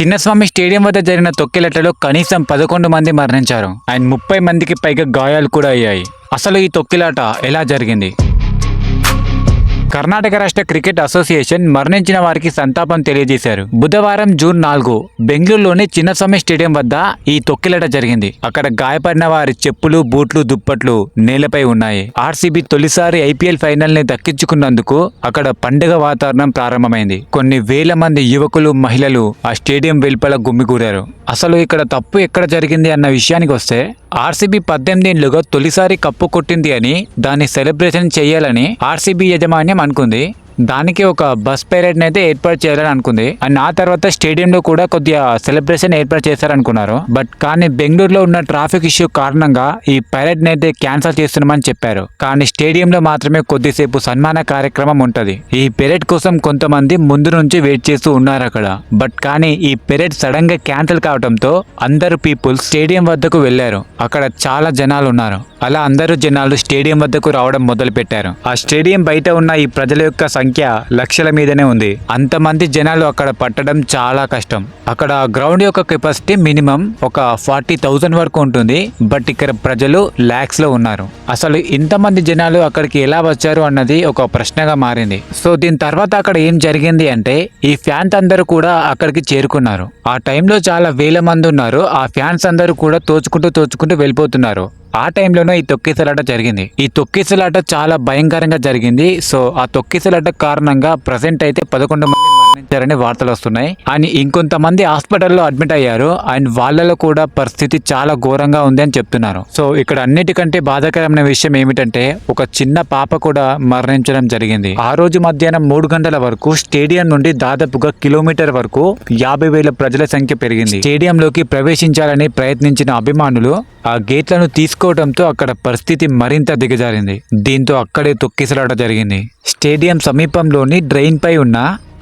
Chinnaswamy stadium వద్ద జరిగిన తొక్కిలటలో కనీసం పదకొండు మంది మరణించారు. అండ్ ముప్పై మందికి పైగా గాయాలు కూడా అయ్యాయి. అసలు ఈ తొక్కిలాట ఎలా జరిగింది? కర్ణాటక రాష్ట్ర క్రికెట్ అసోసియేషన్ మరణించిన వారికి సంతాపం తెలియజేశారు. బుధవారం జూన్ నాలుగు బెంగళూరులోని చిన్నస్వామి స్టేడియం వద్ద ఈ తొక్కిలట జరిగింది. అక్కడ గాయపడిన వారి చెప్పులు బూట్లు దుప్పట్లు నేలపై ఉన్నాయి. ఆర్సీబీ తొలిసారి ఐపీఎల్ ఫైనల్ని దక్కించుకున్నందుకు అక్కడ పండుగ వాతావరణం ప్రారంభమైంది. కొన్ని వేల మంది యువకులు మహిళలు ఆ స్టేడియం వెలుపల గుమ్మిగూడారు అసలు ఇక్కడ తప్పు ఎక్కడ జరిగింది అన్న విషయానికి వస్తే ఆర్సీబీ పద్దెనిమిదేళ్ళుగా తొలిసారి కప్పు కొట్టింది అని దాన్ని సెలబ్రేషన్ చేయాలని ఆర్సీబీ యాజమాన్యం అనుకుంది. దానికి ఒక బస్ పెరేడ్ అయితే ఏర్పాటు చేయాలని అనుకుంది. అండ్ ఆ తర్వాత స్టేడియంలో కూడా కొద్దిగా సెలబ్రేషన్ ఏర్పాటు చేశారనుకున్నారు. బట్ కానీ బెంగళూరులో ఉన్న ట్రాఫిక్ ఇష్యూ కారణంగా ఈ పెరేడ్ అయితే క్యాన్సిల్ చేస్తున్నామని చెప్పారు. కానీ స్టేడియంలో మాత్రమే కొద్దిసేపు సన్మాన కార్యక్రమం ఉంటది. ఈ పెరేడ్ కోసం కొంతమంది ముందు నుంచి వెయిట్ చేస్తూ ఉన్నారు అక్కడ. బట్ కానీ ఈ పెరేడ్ సడన్గా క్యాన్సిల్ కావడంతో అందరు పీపుల్ స్టేడియం వద్దకు వెళ్ళారు అక్కడ చాలా జనాలు ఉన్నారు. అలా అందరూ జనాలు స్టేడియం వద్దకు రావడం మొదలుపెట్టారు. ఆ స్టేడియం బయట ఉన్న ఈ ప్రజల యొక్క సంఖ్య లక్షల మీదనే ఉంది. అంతమంది జనాలు అక్కడ పట్టడం చాలా కష్టం. అక్కడ గ్రౌండ్ యొక్క కెపాసిటీ మినిమం ఒక ఫార్టీ థౌజండ్ వరకు ఉంటుంది. బట్ ఇక్కడ ప్రజలు ల్యాక్స్లో ఉన్నారు. అసలు ఇంతమంది జనాలు అక్కడికి ఎలా వచ్చారు అన్నది ఒక ప్రశ్నగా మారింది. సో దీని తర్వాత అక్కడ ఏం జరిగింది అంటే ఈ ఫ్యాన్స్ అందరూ కూడా అక్కడికి చేరుకున్నారు. ఆ టైంలో చాలా వేల మంది ఉన్నారు. ఆ ఫ్యాన్స్ అందరూ కూడా తోచుకుంటూ తోచుకుంటూ వెళ్ళిపోతున్నారు. ఆ టైంలోనే ఈ తొక్కిసలాట జరిగింది. ఈ తొక్కిసలాట చాలా భయంకరంగా జరిగింది. సో ఆ తొక్కిసలాట కారణంగా ప్రజెంట్ అయితే పదకొండు మంది మరణించారని వార్తలు వస్తున్నాయి. అండ్ ఇంకొంతమంది హాస్పిటల్లో అడ్మిట్ అయ్యారు. అండ్ వాళ్ళలో కూడా పరిస్థితి చాలా ఘోరంగా ఉంది అని చెప్తున్నారు. సో ఇక్కడ అన్నిటికంటే బాధాకరమైన విషయం ఏమిటంటే ఒక చిన్న పాప కూడా మరణించడం జరిగింది. ఆ రోజు మధ్యాహ్నం మూడు గంటల వరకు స్టేడియం నుండి దాదాపుగా కిలోమీటర్ వరకు యాభై వేల ప్రజల సంఖ్య పెరిగింది. స్టేడియంలోకి ప్రవేశించాలని ప్రయత్నించిన అభిమానులు ఆ గేట్లను తీసుకోవడంతో అక్కడ పరిస్థితి మరింత దిగజారింది. దీంతో అక్కడే తొక్కిసలాట జరిగింది. స్టేడియం సమీపంలోని డ్రైన్ పై ఉన్న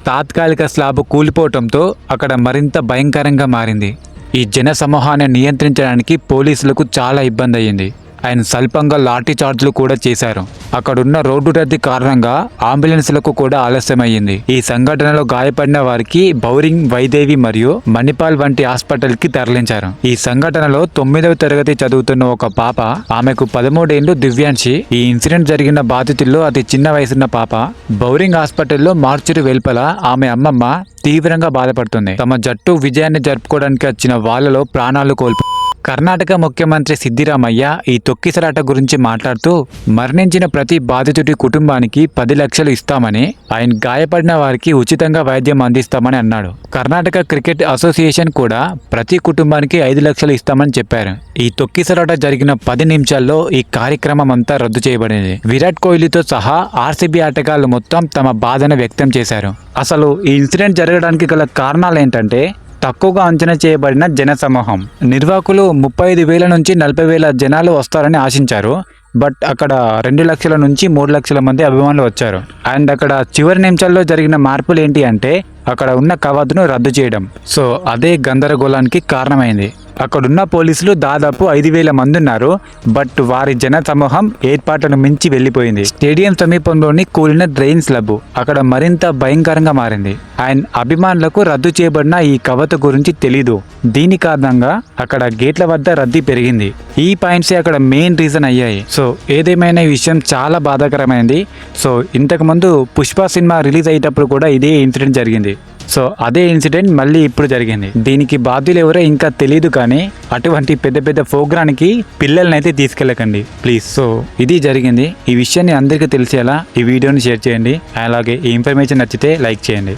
తాత్కాలిక స్లాబ్ కూలిపోవటంతో అక్కడ మరింత భయంకరంగా మారింది. ఈ జన సమూహాన్ని నియంత్రించడానికి పోలీసులకు చాలా ఇబ్బంది అయ్యింది ఆయన స్వల్పంగా లాఠీ చార్జ్లు కూడా చేశారు. అక్కడున్న రోడ్డు రద్దీ కారణంగా అంబులెన్స్లకు కూడా ఆలస్యమయ్యింది. ఈ సంఘటనలో గాయపడిన వారికి బౌరింగ్ వైదేవి మరియు మణిపాల్ వంటి హాస్పిటల్కి తరలించారు. ఈ సంఘటనలో తొమ్మిదవ తరగతి చదువుతున్న ఒక పాప ఆమెకు పదమూడేళ్ళు దివ్యాంశి. ఈ ఇన్సిడెంట్ జరిగిన బాధితుల్లో అతి చిన్న వయసున్న పాప బౌరింగ్ హాస్పిటల్లో మార్చురి వెలుపల ఆమె అమ్మమ్మ తీవ్రంగా బాధపడుతుంది. తమ జట్టు విజయాన్ని జరుపుకోవడానికి వచ్చిన వాళ్ళలో ప్రాణాలు కోల్పో కర్ణాటక ముఖ్యమంత్రి సిద్దిరామయ్య ఈ తొక్కిసలాట గురించి మాట్లాడుతూ మరణించిన ప్రతి బాధితుడి కుటుంబానికి పది లక్షలు ఇస్తామని ఆయన గాయపడిన వారికి ఉచితంగా వైద్యం అందిస్తామని అన్నాడు. కర్ణాటక క్రికెట్ అసోసియేషన్ కూడా ప్రతి కుటుంబానికి ఐదు లక్షలు ఇస్తామని చెప్పారు. ఈ తొక్కిసలాట జరిగిన పది నిమిషాల్లో ఈ కార్యక్రమం అంతా రద్దు చేయబడింది. విరాట్ కోహ్లీతో సహా ఆర్సీబీ ఆటగాళ్ళు మొత్తం తమ బాధను వ్యక్తం చేశారు. అసలు ఈ ఇన్సిడెంట్ జరగడానికి గల కారణాలు ఏంటంటే తక్కువగా అంచనా చేయబడిన జన సమూహం నిర్వాహకులు ముప్పై ఐదు వేల నుంచి నలభై వేల జనాలు వస్తారని ఆశించారు. బట్ అక్కడ రెండు లక్షల నుంచి మూడు లక్షల మంది అభిమానులు వచ్చారు. అండ్ అక్కడ చివరి నిమిషాల్లో జరిగిన మార్పులు ఏంటి అంటే అక్కడ ఉన్న కవాతును రద్దు చేయడం. సో అదే గందరగోళానికి కారణమైంది. అక్కడున్న పోలీసులు దాదాపు ఐదు వేల మంది ఉన్నారు బట్ వారి జన సమూహం ఏర్పాట్లను మించి వెళ్ళిపోయింది స్టేడియం సమీపంలోని కూలిన డ్రైన్ స్లబ్ అక్కడ మరింత భయంకరంగా మారింది. అండ్ అభిమానులకు రద్దు చేయబడిన ఈ కవత గురించి తెలీదు. దీని కారణంగా అక్కడ గేట్ల వద్ద రద్దీ పెరిగింది. ఈ పాయింట్స్ అక్కడ మెయిన్ రీజన్ అయ్యాయి. సో ఏదేమైనా ఈ విషయం చాలా బాధాకరమైంది. సో ఇంతకు ముందు పుష్ప సినిమా రిలీజ్ అయ్యేటప్పుడు కూడా ఇదే ఇన్సిడెంట్ జరిగింది. సో అదే ఇన్సిడెంట్ మళ్ళీ ఇప్పుడు జరిగింది. దీనికి బాధ్యులు ఎవరో ఇంకా తెలియదు కానీ అటువంటి పెద్ద పెద్ద ప్రోగ్రామ్కి పిల్లల్ని అయితే తీసుకెళ్ళకండి. ప్లీజ్. సో ఇది జరిగింది. ఈ విషయాన్ని అందరికీ తెలిసేలా ఈ వీడియోని షేర్ చేయండి. అలాగే ఈ ఇన్ఫర్మేషన్ నచ్చితే లైక్ చేయండి.